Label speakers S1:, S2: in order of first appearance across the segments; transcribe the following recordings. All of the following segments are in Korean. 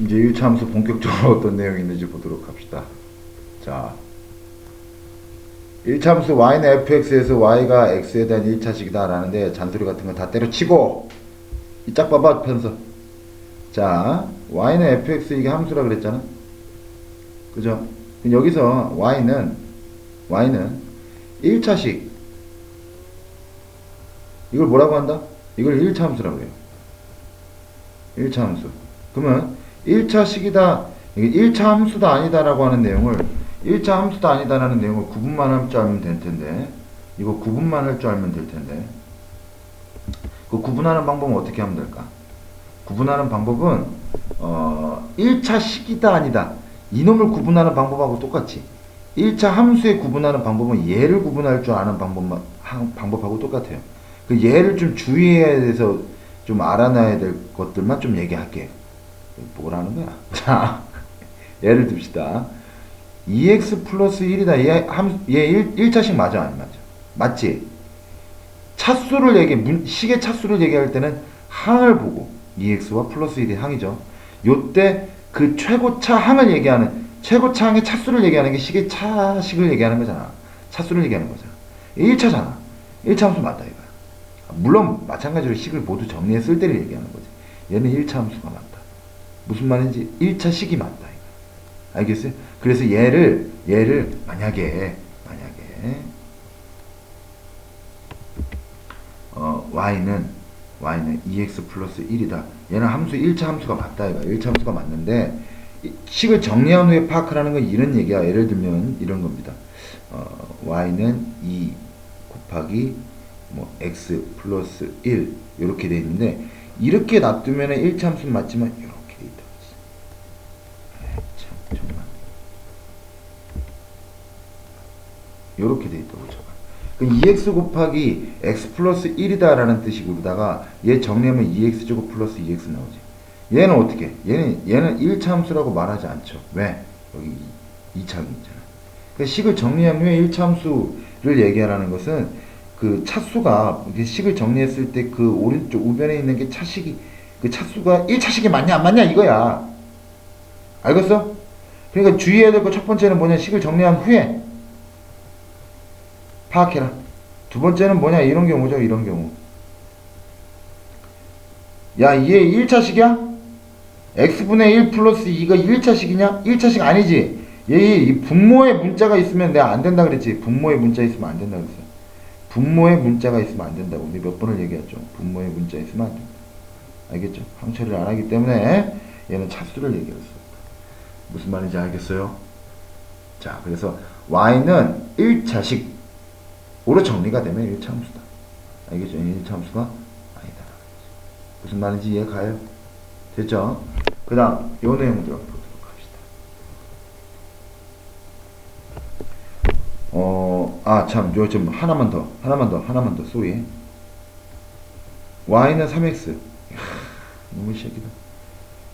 S1: 이제 1차 함수 본격적으로 어떤 내용이 있는지 보도록 합시다. 자, 1차 함수 y는 fx에서 y가 x에 대한 1차식이다 라는데 잔소리 같은 거다 때려치고 이 짝 봐봐 편서. 자 y는 fx 이게 함수라 그랬잖아. 그죠? 여기서 y는 y는 1차식. 이걸 뭐라고 한다? 이걸 1차 함수라고 해요. 1차 함수. 그러면 1차 식이다 이게 1차 함수다 아니다라고 하는 내용을 1차 함수다 아니다라는 내용을 구분만 할 줄 알면 될 텐데 이거 구분만 할 줄 알면 될 텐데 그 구분하는 방법은 어떻게 하면 될까? 구분하는 방법은 어 1차 식이다 아니다 이놈을 구분하는 방법하고 똑같이 1차 함수에 구분하는 방법은 얘를 구분할 줄 아는 방법만 한- 방법하고 똑같아요. 그 얘를 좀 주의해야 돼서 좀 알아놔야 될 것들만 좀 얘기할게. 뭐라는 거야? 자, 예를 듭시다. 2x 플러스 1이다. 얘, 함, 얘 1, 1차식 맞아? 안 맞아? 맞지? 차수를 얘기, 문, 식의 차수를 얘기할 때는 항을 보고 2x와 플러스 1이 항이죠. 요때 그 최고차 항을 얘기하는 최고차 항의 차수를 얘기하는 게 식의 차식을 얘기하는 거잖아. 차수를 얘기하는 거잖아. 1차잖아. 1차 함수 맞다 이거야. 물론 마찬가지로 식을 모두 정리했을 때를 얘기하는 거지. 얘는 1차 함수가 맞다. 무슨 말인지 1차 식이 맞다. 알겠어요? 그래서 얘를 얘를 만약에 만약에 어, y는 y는 2x 플러스 1이다. 얘는 함수 1차 함수가 맞다 이거. 1차 함수가 맞는데 이 식을 정리한 후에 파악하라는 건 이런 얘기야. 예를 들면 이런 겁니다. 어, y는 2 곱하기 뭐 x 플러스 1 이렇게 돼 있는데 이렇게 놔두면 1차 함수는 맞지만 이렇게 돼 있다. 에이, 참 정말 이렇게 돼 있다고 쳐봐. 그럼 2x 곱하기 x 플러스 1이다라는 뜻이고다가 얘 정리하면 2x 제곱 플러스 2x 나오지. 얘는 어떻게? 얘는 얘는 1차 함수라고 말하지 않죠. 왜? 여기 2차 함수잖아. 그 식을 정리한 후에 1차 함수를 얘기하라는 것은 그 차수가 식을 정리했을 때 그 오른쪽 우변에 있는 게 차식이 그 차수가 1차식이 맞냐 안 맞냐 이거야. 알겠어? 그러니까 주의해야 될 거 첫 번째는 뭐냐 식을 정리한 후에 파악해라. 두 번째는 뭐냐 이런 경우죠 이런 경우. 야얘 1차식이야? x분의 1 플러스 2가 1차식이냐? 1차식 아니지. 얘이 분모의 문자가 있으면 내가 안 된다 그랬지. 분모의 문자 있으면 안 된다 그랬어. 분모의 문자가 있으면 안 된다고. 우리 몇 번을 얘기했죠. 분모의 문자 있으면 안 된다. 알겠죠? 항처리를 안 하기 때문에 얘는 차수를 얘기했어. 무슨 말인지 알겠어요? 자, 그래서 y는 1차식 으로 정리가 되면 1차 함수다. 알겠죠? 1차 함수가 아니다. 무슨 말인지 이해 가요? 됐죠? 그 다음, 요 내용 들어 보도록 합시다. 어, 아, 참, 요, 좀, 하나만 더, 하나만 더, 하나만 더, 쏘리. y는 3x. 이야, 너무 시작이다.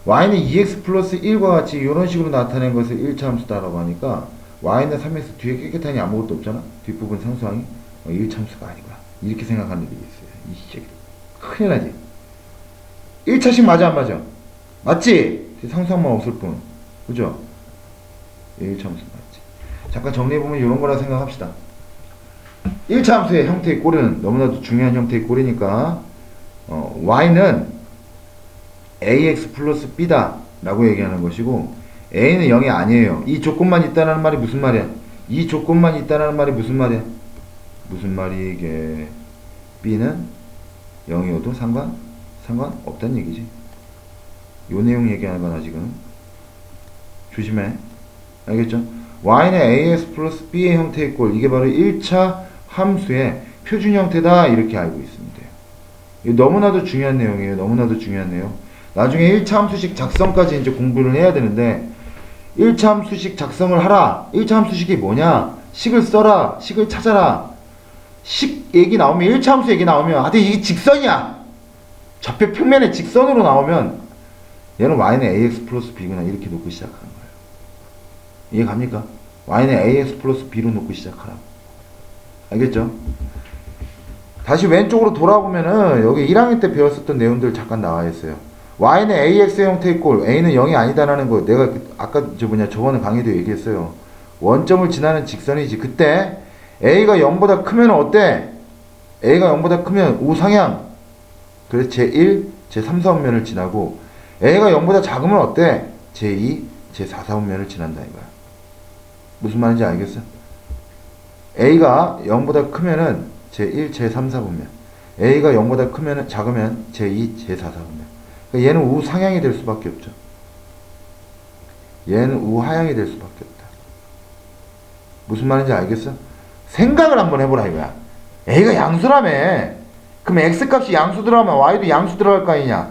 S1: y는 2x 플러스 1과 같이 이런 식으로 나타낸 것을 1차 함수다라고 하니까 y는 3x 뒤에 깨끗하니 아무것도 없잖아? 뒷부분 상수항이 어, 1차 함수가 아니구나. 이렇게 생각하는 애들이 있어요. 이 시작이. 큰일 나지? 1차식 맞아, 안 맞아? 맞지? 상상만 없을 뿐. 그죠? 1차 함수 맞지. 잠깐 정리해보면 이런 거라 생각합시다. 1차 함수의 형태의 꼬리는 너무나도 중요한 형태의 꼬리니까, 어, y는 ax 플러스 b다 라고 얘기하는 것이고, a는 0이 아니에요. 이 조건만 있다는 말이 무슨 말이야? 이 조건만 있다는 말이 무슨 말이야? 무슨 말이 이게, b는 0이어도 상관? 상관 없다는 얘기지. 요 내용 얘기하는 거나 지금. 조심해. 알겠죠? y는 ax 플러스 b의 형태의 꼴. 이게 바로 1차 함수의 표준 형태다. 이렇게 알고 있으면 돼요. 너무나도 중요한 내용이에요. 너무나도 중요한 내용. 나중에 1차 함수식 작성까지 이제 공부를 해야 되는데, 1차 함수식 작성을 하라. 1차 함수식이 뭐냐? 식을 써라. 식을 찾아라. 식 얘기 나오면 1차 함수 얘기 나오면, 아, 근데 이게 직선이야. 좌표 평면에 직선으로 나오면 얘는 y는 ax 플러스 b구나 이렇게 놓고 시작하는 거예요. 이해 갑니까? y는 ax 플러스 b로 놓고 시작하라고. 알겠죠? 다시 왼쪽으로 돌아보면은 여기 1학년 때 배웠었던 내용들 잠깐 나와 있어요. y는 ax의 형태 있고 a는 0이 아니다라는 거 내가 그- 아까 저 뭐냐 저번에 강의도 얘기했어요. 원점을 지나는 직선이지. 그때 a가 0보다 크면 어때? a가 0보다 크면 우상향. 그래서 제1, 제3, 4분면을 지나고 a가 0보다 작으면 어때? 제2, 제4, 4분면을 지난다 이거야. 무슨 말인지 알겠어? a가 0보다 크면은 제1, 제3, 4분면. a가 0보다 크면은 작으면 제2, 제4, 4분면. 그러니까 얘는 우상향이 될 수밖에 없죠. 얘는 우하향이 될 수밖에 없다. 무슨 말인지 알겠어? 생각을 한번 해보라 이거야. a가 양수라며. 그럼 x 값이 양수 들어가면 y도 양수 들어갈 거 아니냐?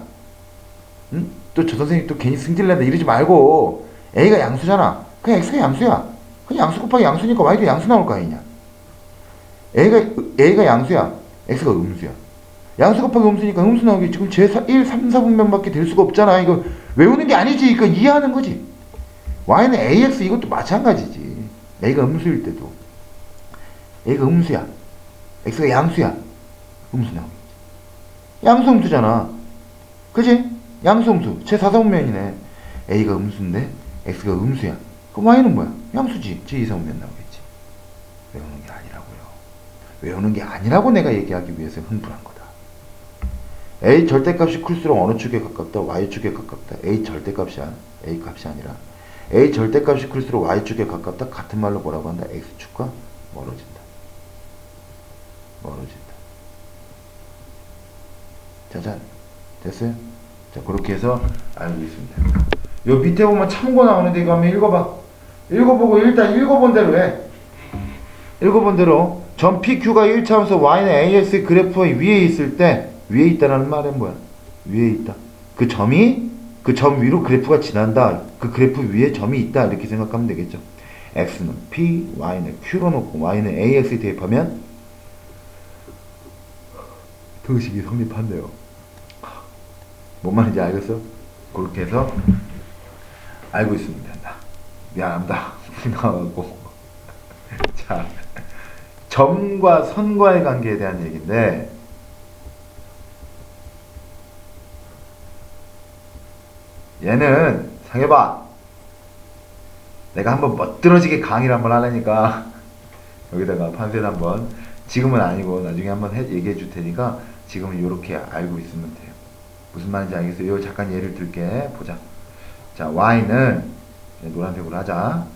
S1: 응? 또 저 선생님 또 괜히 승질낸다 이러지 말고 a가 양수잖아. 그냥 x가 양수야. 그냥 양수 곱하기 양수니까 y도 양수 나올 거 아니냐? a가 a가 양수야. x가 음수야. 양수 곱하기 음수니까 음수 나오겠지. 그럼 제 1, 3, 4분면밖에 될 수가 없잖아. 이거 외우는 게 아니지. 이거 이해하는 거지. y는 ax 이것도 마찬가지지. a가 음수일 때도 a가 음수야. x가 양수야. 음수 나오겠지. 양수 음수잖아. 그지? 양수 음수. 제 4사분면이네. a가 음수인데 x가 음수야. 그럼 y는 뭐야? 양수지. 제 2사분면 나오겠지. 외우는 게 아니라고요. 외우는 게 아니라고 내가 얘기하기 위해서 흥분한 거다. a 절대값이 클수록 어느 축에 가깝다? y축에 가깝다. a 절대값이야. a 값이 아니라. a 절대값이 클수록 y축에 가깝다. 같은 말로 뭐라고 한다? x축과 멀어진다. 멀어진다. 자자 됐어요? 자 그렇게 해서 알고 있습니다. 요 밑에 보면 참고 나오는데 이거 한번 읽어봐. 읽어보고 일단 읽어본 대로 해. 읽어본 대로 점 PQ가 1차원에서 Y는 AX 그래프의 위에 있을 때 위에 있다라는 말은 뭐야? 위에 있다. 그 점이 그 점 위로 그래프가 지난다. 그 그래프 위에 점이 있다. 이렇게 생각하면 되겠죠. X는 P, Y는 Q로 놓고 Y는 AX에 대입하면 등식이 성립한대요. 뭔 말인지 알겠어? 그렇게 해서 알고 있습니다. 나. 미안합니다. 나가고 자 점과 선과의 관계에 대한 얘기인데 얘는 상해봐. 내가 한번 멋들어지게 강의를 한번 하려니까 여기다가 판세를 한번 지금은 아니고 나중에 한번 해, 얘기해 줄 테니까 지금은 이렇게 알고 있으면 돼요. 무슨 말인지 알겠어요? 요 잠깐 예를 들게 보자. 자, y는 노란색으로 하자.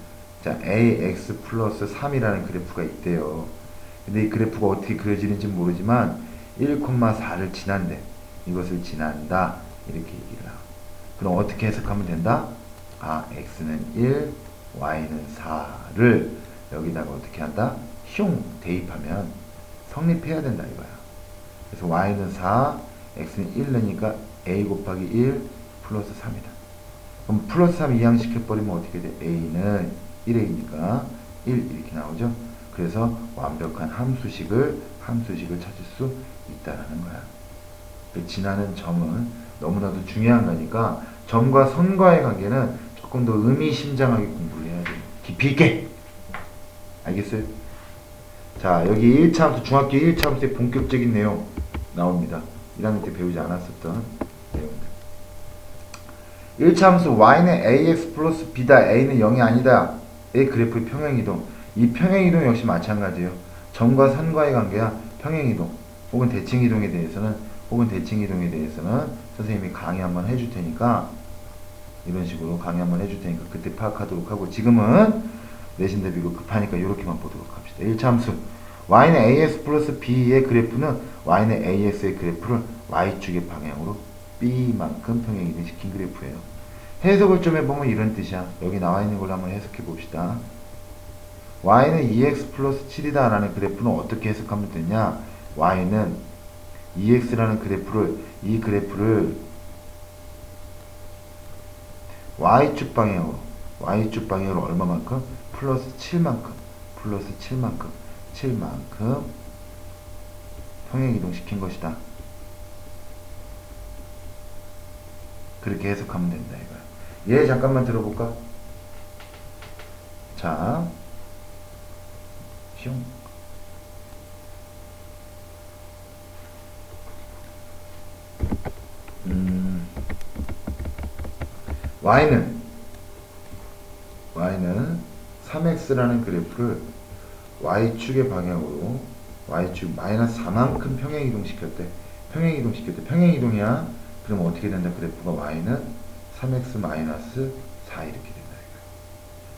S1: 자, ax 플러스 3이라는 그래프가 있대요. 근데 이 그래프가 어떻게 그려지는지 모르지만 1,4를 지난대. 이것을 지난다. 이렇게 얘기를 하고. 그럼 어떻게 해석하면 된다? 아, x는 1, y는 4를 여기다가 어떻게 한다? 흉 대입하면 성립해야 된다 이거야. 그래서 y는 4, x는 1 넣으니까 a 곱하기 1 플러스 3이다. 그럼 플러스 3 이항시켜버리면 어떻게 돼? a는 1a니까 1 이렇게 나오죠. 그래서 완벽한 함수식을 함수식을 찾을 수 있다라는 거야. 그 지나는 점은 너무나도 중요한 거니까 점과 선과의 관계는 조금 더 의미심장하게 공부를 해야 돼. 깊이 있게. 알겠어요? 자, 여기 1차 함수, 중학교 1차 함수의 본격적인 내용 나옵니다. 1학년 때 배우지 않았었던 내용들. 1차 함수 y는 ax 플러스 b다. a는 0이 아니다. 의 그래프의 평행이동. 이 평행이동 역시 마찬가지예요. 점과 선과의 관계야 평행이동 혹은 대칭이동에 대해서는 혹은 대칭이동에 대해서는 선생님이 강의 한번 해줄 테니까 이런 식으로 강의 한번 해줄 테니까 그때 파악하도록 하고 지금은 내신 대비고 급하니까 이렇게만 보도록 합시다. 1차 함수 y는 ax 플러스 b의 그래프는 y는 ax의 그래프를 y축의 방향으로 b만큼 평행이동 시킨 그래프예요. 해석을 좀 해보면 이런 뜻이야. 여기 나와 있는 걸로 한번 해석해 봅시다. y는 2x 플러스 7이다 라는 그래프는 어떻게 해석하면 되냐? y는 2x라는 그래프를 이 그래프를 y축 방향으로 y축 방향으로 얼마만큼? 플러스 7만큼 플러스 7만큼 7만큼 평행 이동시킨 것이다. 그렇게 해석하면 된다 이거야. 얘 잠깐만 들어볼까? 자, 슝. 음. y는 y는 3x라는 그래프를 y축의 방향으로 y축 마이너스 4만큼 평행이동 시켰대. 평행이동 시켰대. 평행이동이야. 그럼 어떻게 된다? 그래프가 y는 3x 마이너스 4 이렇게 된다.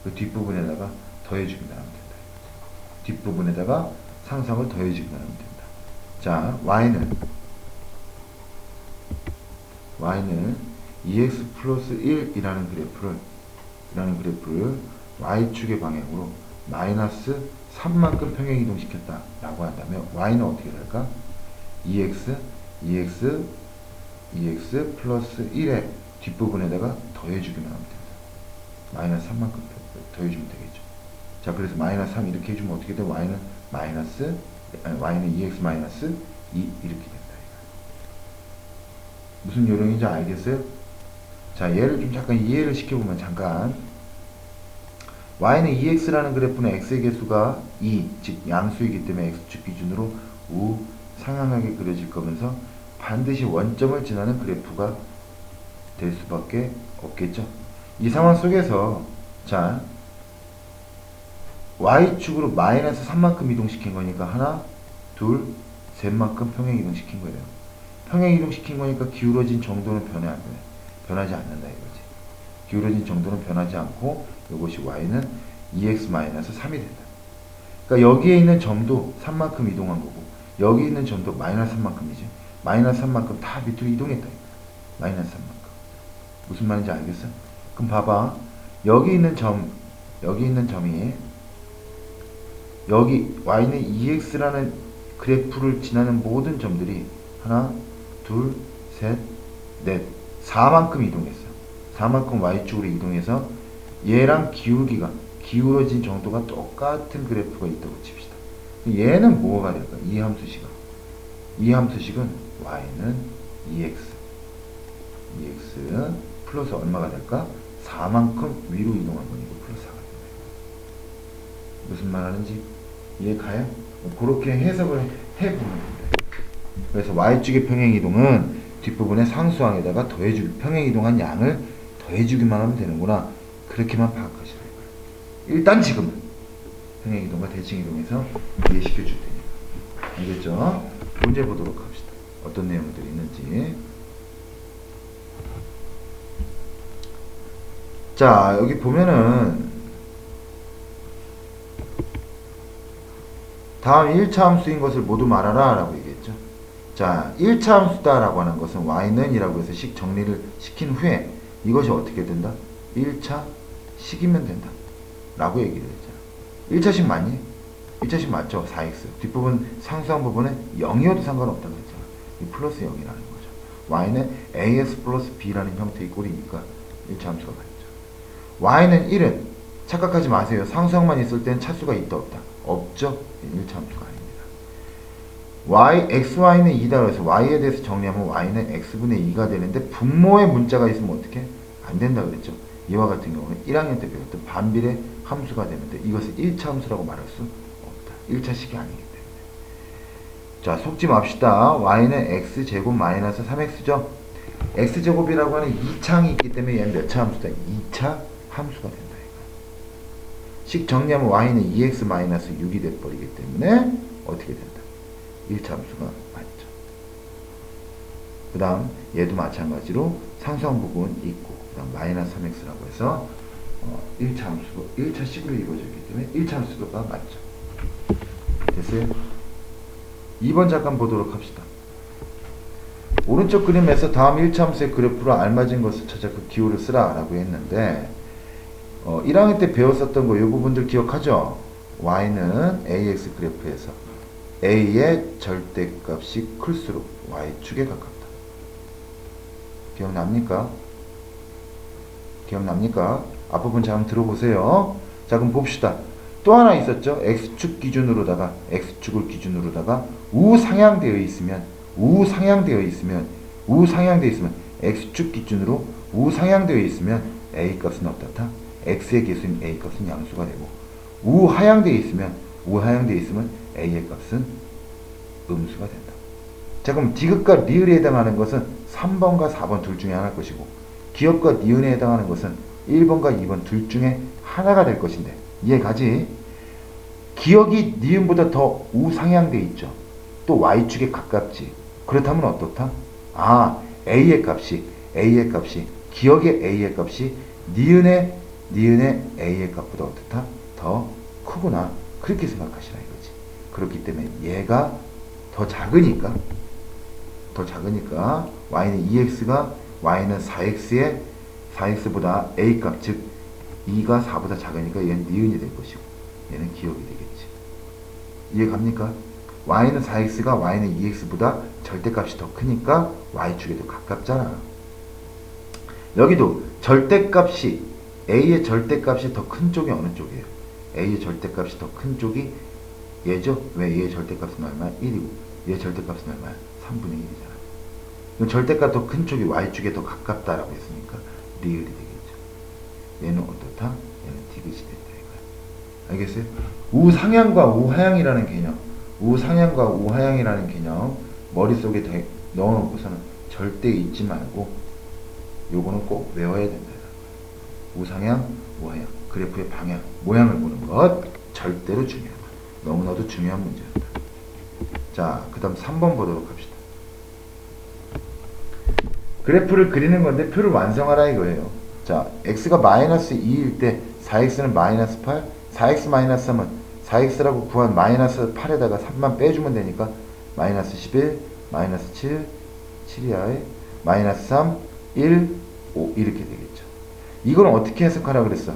S1: 그 뒷부분에다가 더해주기만 하면 된다. 뒷부분에다가 상성을 더해주기만 하면 된다. 자, y는 y는 2x 플러스 1이라는 그래프를 이라는 그래프를 y축의 방향으로 마이너스 3만큼 평행 이동 시켰다 라고 한다면 y는 어떻게 될까? 2x 2x 2x 플러스 1의 뒷부분에다가 더해주기만 하면 된다. 마이너스 3만큼 더해주면 되겠죠. 자, 그래서 마이너스 3 이렇게 해주면 어떻게 돼? y는 마이너스 y는 2x 마이너스 2 이렇게 된다. 무슨 요령인지 알겠어요? 자, 얘를 좀 잠깐 이해를 시켜보면 잠깐 y는 2x라는 그래프는 x의 개수가 2, 즉 양수이기 때문에 x축 기준으로 우 상향하게 그려질 거면서 반드시 원점을 지나는 그래프가 될 수밖에 없겠죠. 이 상황 속에서 자 y축으로 마이너스 3만큼 이동시킨 거니까 하나, 둘, 셋만큼 평행 이동시킨 거예요. 평행 이동시킨 거니까 기울어진 정도는 변해 안 돼. 변하지 않는다 이거지. 기울어진 정도는 변하지 않고 이것이 y는 2x-3이 된다. 그러니까 여기에 있는 점도 3만큼 이동한 거고 여기 있는 점도 마이너스 3만큼이지. 마이너스 3만큼 다 밑으로 이동했다. 마이너스 3만큼. 무슨 말인지 알겠어? 그럼 봐봐. 여기 있는 점, 여기 있는 점이 여기 y는 2x라는 그래프를 지나는 모든 점들이 하나, 둘, 셋, 넷, 4만큼 이동했어. 4만큼 y축으로 이동해서 얘랑 기울기가 기울어진 정도가 똑같은 그래프가 있다고 칩시다. 얘는 뭐가 될까? 이 함수식은 이 함수식은 y는 2x 2x 플러스 얼마가 될까? 4만큼 위로 이동한 거니까 플러스 4가 된다. 무슨 말 하는지 이해 가요? 뭐 그렇게 해석을 해보면 된다. 그래서 y축의 평행이동은 뒷부분에 상수항에다가 더해주기 평행이동한 양을 더해주기만 하면 되는구나 그렇게만 파악하시라 이거예요. 일단 지금은 평행이동과 대칭이동에서 이해시켜 줄 테니까 알겠죠? 문제 보도록 합시다. 어떤 내용들이 있는지 자 여기 보면은 다음 1차 함수인 것을 모두 말하라 라고 얘기했죠. 자, 1차 함수다 라고 하는 것은 y는 이라고 해서 식 정리를 시킨 후에 이것이 어떻게 된다? 1차 식이면 된다. 라고 얘기를 했잖아. 1차식 맞니? 1차식 맞죠? 4x. 뒷부분 상수한 부분에 0이어도 상관없다고 했잖아. 이 플러스 0이라는 거죠. y는 ax 플러스 b라는 형태의 꼴이니까 1차 함수가 맞죠. y는 1은 착각하지 마세요. 상수항만 있을 땐 차수가 있다 없다. 없죠? 1차 함수가 아닙니다. y, xy는 2다 그래서 y에 대해서 정리하면 y는 x분의 2가 되는데 분모의 문자가 있으면 어떻게? 안 된다 그랬죠. 이와 같은 경우는 1학년 때 배웠던 반비례 함수가 되는데 이것을 1차 함수라고 말할 수 없다. 1차식이 아니기 때문에. 자, 속지 맙시다. y는 x제곱 마이너스 3x죠. x제곱이라고 하는 2창이 있기 때문에 얘는 몇 차 함수다? 2차 함수가 된다. 식 정리하면 y는 2x 마이너스 6이 돼버리기 때문에 어떻게 된다? 1차 함수가 맞죠. 그 다음 얘도 마찬가지로 상수항 부분 있고 그 다음 마이너스 3x라고 해서 어, 1차 함수가 1차 식으로 이루어졌기 때문에 1차 함수가 맞죠. 됐어요? 2번 잠깐 보도록 합시다. 오른쪽 그림에서 다음 1차 함수의 그래프로 알맞은 것을 찾아 그 기호를 쓰라 라고 했는데 어, 1학년 때 배웠었던 거 이 부분들 기억하죠? y는 ax 그래프에서 a의 절대값이 클수록 y축에 가깝다. 기억납니까? 기억납니까? 앞부분 잘 들어보세요. 자 그럼 봅시다. 또 하나 있었죠? x축 기준으로다가 x축을 기준으로다가 우상향되어 있으면 우상향되어 있으면 우상향되어 있으면 x축 기준으로 우상향되어 있으면 a 값은 어떻다? x의 개수인 a 값은 양수가 되고 우하향되어 있으면 우하향되어 있으면 a의 값은 음수가 된다. 자 그럼 디귿과 리을에 해당하는 것은 3번과 4번 둘 중에 하나일 것이고 기억과 니은에 해당하는 것은 1번과 2번 둘 중에 하나가 될 것인데 이해 가지? 기억이 니은보다 더 우상향돼 있죠. 또 y축에 가깝지. 그렇다면 어떻다? 아, a의 값이 a의 값이 기억의 a의 값이 니은의 니은의 a의 값보다 어떻다? 더 크구나. 그렇게 생각하시라 이거지. 그렇기 때문에 얘가 더 작으니까 더 작으니까 y는 2x가 y는 4x의 4x보다 a 값, 즉 2가 4보다 작으니까 얘는 니은이 될 것이고 얘는 기억이 되겠지. 이해 갑니까? y는 4x가 y는 2x보다 절대값이 더 크니까 y축에 더 가깝잖아. 여기도 절대값이 a의 절대값이 더 큰 쪽이 어느 쪽이에요? a의 절대값이 더 큰 쪽이 얘죠? 왜 얘의 절대값은 얼마야? 1이고 얘의 절대값은 얼마야? 3분의 1이잖아. 그럼 절대값 더 큰 쪽이 y축에 더 가깝다라고 했으니까 리을이 되겠죠. 얘는 어떻다? 얘는 디귿이 된다 이거야. 알겠어요? 우상향과 우하향이라는 개념, 우상향과 우하향이라는 개념 머릿속에 대- 넣어놓고서는 절대 잊지 말고 요거는 꼭 외워야 된다. 우상향, 우하향, 그래프의 방향, 모양을 보는 것 절대로 중요하다. 너무나도 중요한 문제였다. 자, 그 다음 3번 보도록 합시다. 그래프를 그리는 건데 표를 완성하라 이거예요. 자, x가 마이너스 2일 때 4x는 마이너스 8, 4x 마이너스 3은 4x라고 구한 마이너스 8에다가 3만 빼주면 되니까 마이너스 11, 마이너스 7, 7이하에 마이너스 3, 1, 5 이렇게 되겠죠. 이걸 어떻게 해석하라 그랬어?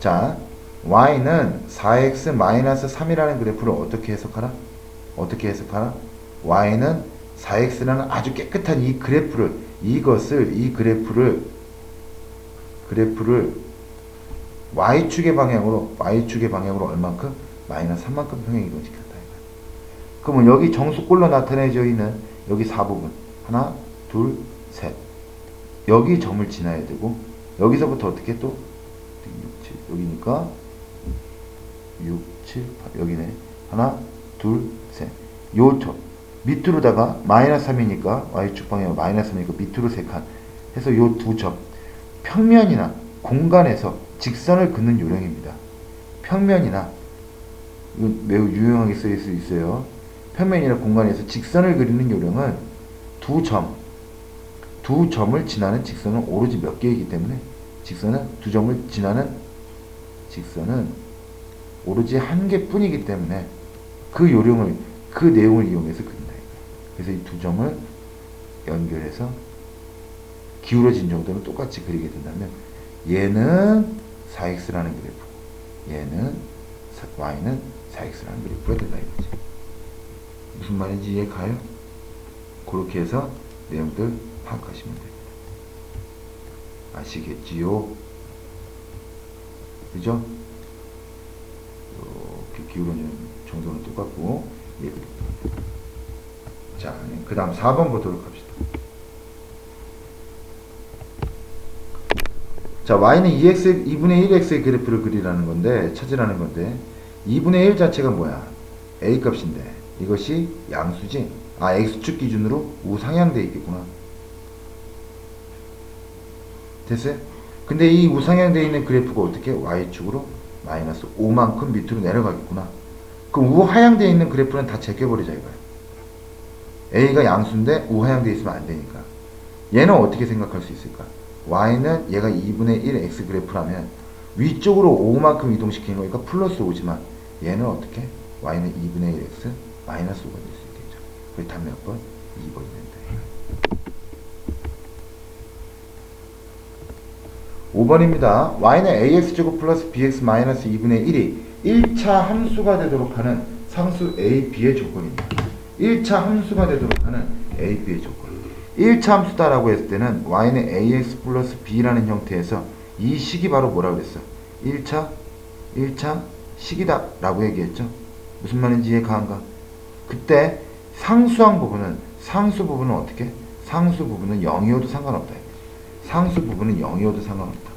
S1: 자, y는 4x 마이너스 3이라는 그래프를 어떻게 해석하라? 어떻게 해석하라? y는 4x라는 아주 깨끗한 이 그래프를 이것을 이 그래프를 그래프를 y축의 방향으로 y축의 방향으로 얼만큼? 마이너스 3만큼 평행 이 동시켰다. 이거야. 그러면 여기 정수꼴로 나타내져 있는 여기 4부분. 하나, 둘, 셋. 여기 점을 지나야 되고 여기서부터 어떻게 또? 6, 7 여기니까 6, 7, 8 여기네. 하나, 둘, 셋. 요점 밑으로다가 마이너스 3이니까 y축 방향 마이너스 3이니까 밑으로 3칸 해서 요 두 점 평면이나 공간에서 직선을 긋는 요령입니다. 평면이나 매우 유용하게 쓰일 수 있어요. 평면이나 공간에서 직선을 그리는 요령은 두 점, 두 점을 지나는 직선은 오로지 몇 개이기 때문에 직선은 두 점을 지나는 직선은 오로지 한 개뿐이기 때문에 그 요령을 그 내용을 이용해서 그린다. 그래서 이 두 점을 연결해서 기울어진 정도는 똑같이 그리게 된다면 얘는 4x라는 그래프, 얘는 y는 4x라는 그래프가 된다 이거지. 무슨 말인지 이해 가요? 그렇게 해서 내용들 파악하시면 됩니다. 아시겠지요? 그죠? 이렇게 기울어지는 정도는 똑같고 얘도 자, 그 다음 4번 보도록 합시다. 자, y는 2x, 2분의 1x의 그래프를 그리라는 건데, 찾으라는 건데, 2분의 1 자체가 뭐야? a 값인데, 이것이 양수지? 아, x축 기준으로 우상향돼 있겠구나. 됐어요? 근데 이 우상향돼 있는 그래프가 어떻게? y축으로 마이너스 5만큼 밑으로 내려가겠구나. 그럼 우하향돼 있는 그래프는 다 제껴버리자 이거야. A가 양수인데 우하향돼 있으면 안 되니까. 얘는 어떻게 생각할 수 있을까? y는 얘가 2분의 1 x 그래프라면 위쪽으로 5만큼 이동시키는 거니까 플러스 5지만 얘는 어떻게? y는 2분의 1 x 마이너스 5가 될 수 있겠죠. 그게 답 몇 번? 2번이 된다. 5번입니다. y는 ax제곱 플러스 bx 마이너스 2분의 1이 1차 함수가 되도록 하는 상수 a, b의 조건입니다. 1차 함수가 되도록 하는 a, b의 조건. 1차 함수다라고 했을 때는 y는 ax 플러스 b라는 형태에서 이 식이 바로 뭐라고 그랬어? 1차 1차 식이다 라고 얘기했죠. 무슨 말인지 이해 가한가? 그때 상수항 부분은 상수 부분은 어떻게? 상수 부분은 0이어도 상관없다. 상수 부분은 0이어도 상관없다.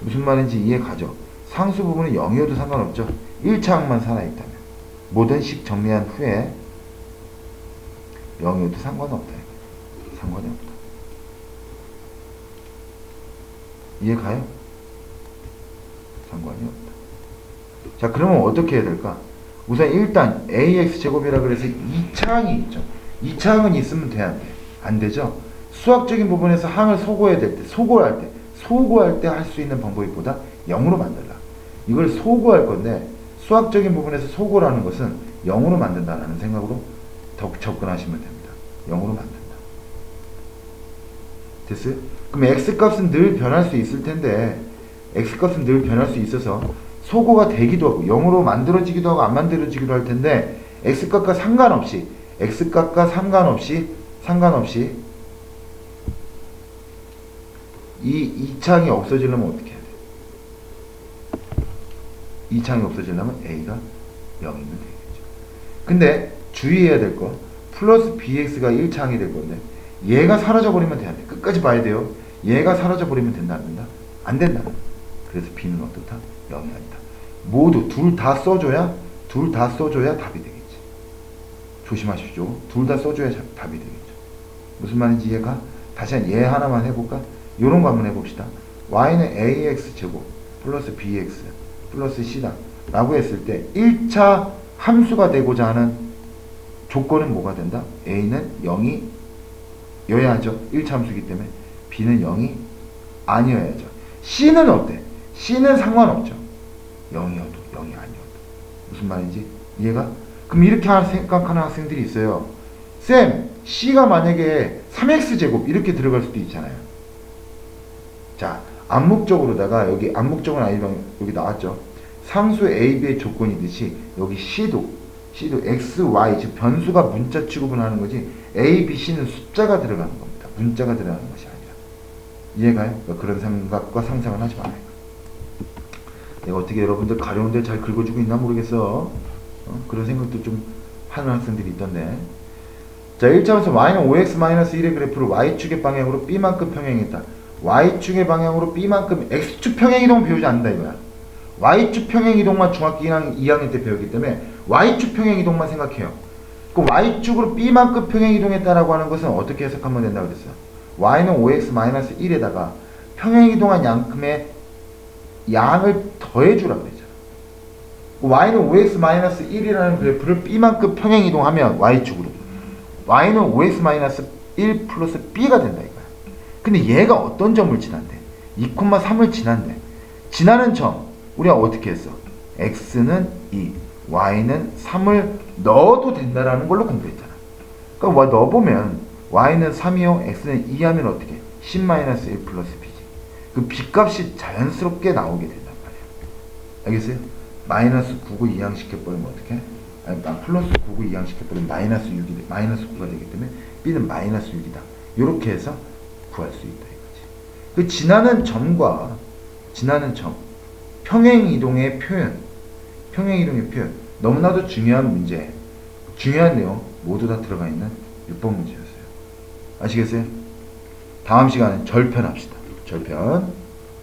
S1: 무슨 말인지 이해 가죠? 상수 부분은 0이어도 상관없죠. 1차항만 살아있다면. 모든 식 정리한 후에 0이어도 상관없다. 상관이 없다. 이해 가요? 상관이 없다. 자, 그러면 어떻게 해야 될까? 우선 일단 ax 제곱이라 그래서 2차항이 있죠. 2차항은 있으면 돼, 안 돼? 안 되죠? 수학적인 부분에서 항을 소거해야 될 때, 소거할 때, 소거할 때 할 수 있는 방법이 보다 0으로 만들라. 이걸 소거할 건데, 수학적인 부분에서 소거라는 것은 0으로 만든다라는 생각으로 더 접근하시면 됩니다. 0으로 만든다. 됐어요? 그럼 x 값은 늘 변할 수 있을 텐데, x 값은 늘 변할 수 있어서 소거가 되기도 하고 0으로 만들어지기도 하고 안 만들어지기도 할 텐데 x 값과 상관없이 x 값과 상관없이 상관없이 이 2창이 없어지려면 어떻게 해야 돼? 2창이 없어지려면 a가 0이면 되겠죠. 근데 주의해야 될 거 플러스 bx가 1창이 될 건데 얘가 사라져 버리면 돼야 돼. 끝까지 봐야 돼요. 얘가 사라져 버리면 된다 안 된다? 안 된다. 그래서 b는 어떻다? 0이 아니다. 모두 둘 다 써줘야 둘 다 써줘야 답이 되겠지. 조심하십시오. 둘 다 써줘야 자- 답이 되겠죠. 무슨 말인지 이해가? 다시 한 얘 하나만 해볼까? 요런 거 한번 해봅시다. y는 ax 제곱 플러스 bx 플러스 c다 라고 했을 때 1차 함수가 되고자 하는 조건은 뭐가 된다? a는 0이 여야죠. 1차 함수이기 때문에 b는 0이 아니어야죠. c는 어때? c는 상관없죠. 0이어도 0이 아니어도 무슨 말인지 이해가? 그럼 이렇게 할 생각하는 학생들이 있어요. 쌤, C가 만약에 3x 제곱 이렇게 들어갈 수도 있잖아요. 자, 암묵적으로다가 여기 암묵적은 아니지만 여기 나왔죠. 상수 A, B의 조건이듯이 여기 C도 C도 X, Y 즉 변수가 문자 취급을 하는 거지 A, B, C는 숫자가 들어가는 겁니다. 문자가 들어가는 것이 아니라 이해가요? 그러니까 그런 생각과 상상을 하지 말아요. 내가 어떻게 여러분들 가려운 데 잘 긁어주고 있나 모르겠어. 어? 그런 생각도 좀 하는 학생들이 있던데. 자, 1차원에서 y는 5x-1의 그래프를 y축의 방향으로 b만큼 평행했다. y축의 방향으로 b만큼 x축 평행 이동 배우지 않는다 이거야. y축 평행 이동만 중학교 2학년, 2학년 때 배웠기 때문에 y축 평행 이동만 생각해요. 그 y축으로 b만큼 평행 이동했다라고 하는 것은 어떻게 해석하면 된다 그랬어? y는 5x-1에다가 평행 이동한 양큼의 양을 더해주라 그랬잖아. y는 5x-1이라는 그래프를 b만큼 평행 이동하면 y축으로 y는 5x-1 플러스 b가 된다 이거야. 근데 얘가 어떤 점을 지난대? 2,3을 지난대. 지나는 점 우리가 어떻게 했어? x는 2, y는 3을 넣어도 된다라는 걸로 공부했잖아. 그러니까 넣어보면 y는 3이요, x는 2 하면 어떻게? 10-1 플러스 b지. 그 b 값이 자연스럽게 나오게 된단 말이야. 알겠어요? 마이너스 9구 이항시켜버리면 어떻게? 아니, 나 플러스 9구 이항시켜버리면 마이너스 6이 돼. 마이너스 9가 되기 때문에 b는 마이너스 6이다. 이렇게 해서 구할 수 있다 이거지. 그 지나는 점과 지나는 점, 평행 이동의 표현, 평행 이동의 표현 너무나도 중요한 문제, 중요한 내용 모두 다 들어가 있는 6번 문제였어요. 아시겠어요? 다음 시간은 절편합시다. 절편.